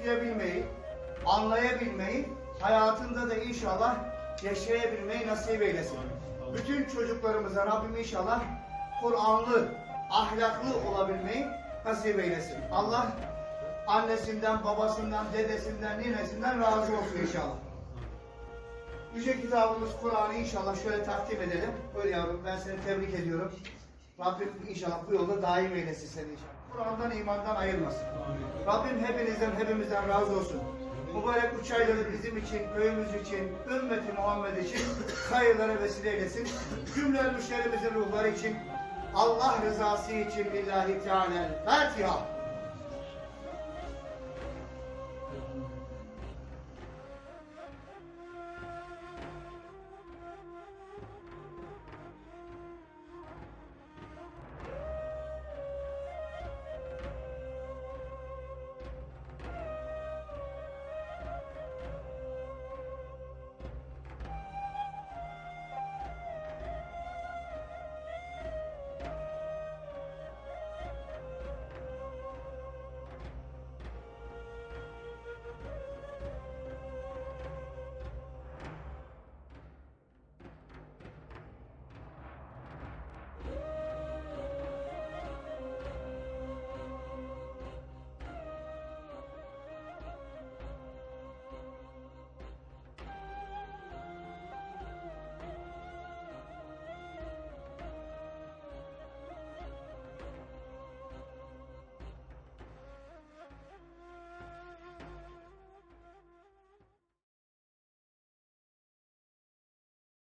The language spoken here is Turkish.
okuyabilmeyi, anlayabilmeyi, hayatında da inşallah yaşayabilmeyi nasip eylesin. Bütün çocuklarımıza Rabbim inşallah Kur'anlı, ahlaklı olabilmeyi nasip eylesin. Allah annesinden, babasından, dedesinden, ninesinden razı olsun inşallah. Yüce kitabımız Kur'an'ı inşallah şöyle takdim edelim. Öyle yavrum ben seni tebrik ediyorum. Rabbim inşallah bu yolda daim eylesin seni inşallah. Kur'an'dan imandan ayırmasın. Rabbim hepinizden hepimizden razı olsun. Mübarek üç ayları bizim için, köyümüz için, ümmeti Muhammed için hayırlara vesile eylesin. Cümle müşterimizin ruhları için, Allah rızası için lillahi teala. Fatiha.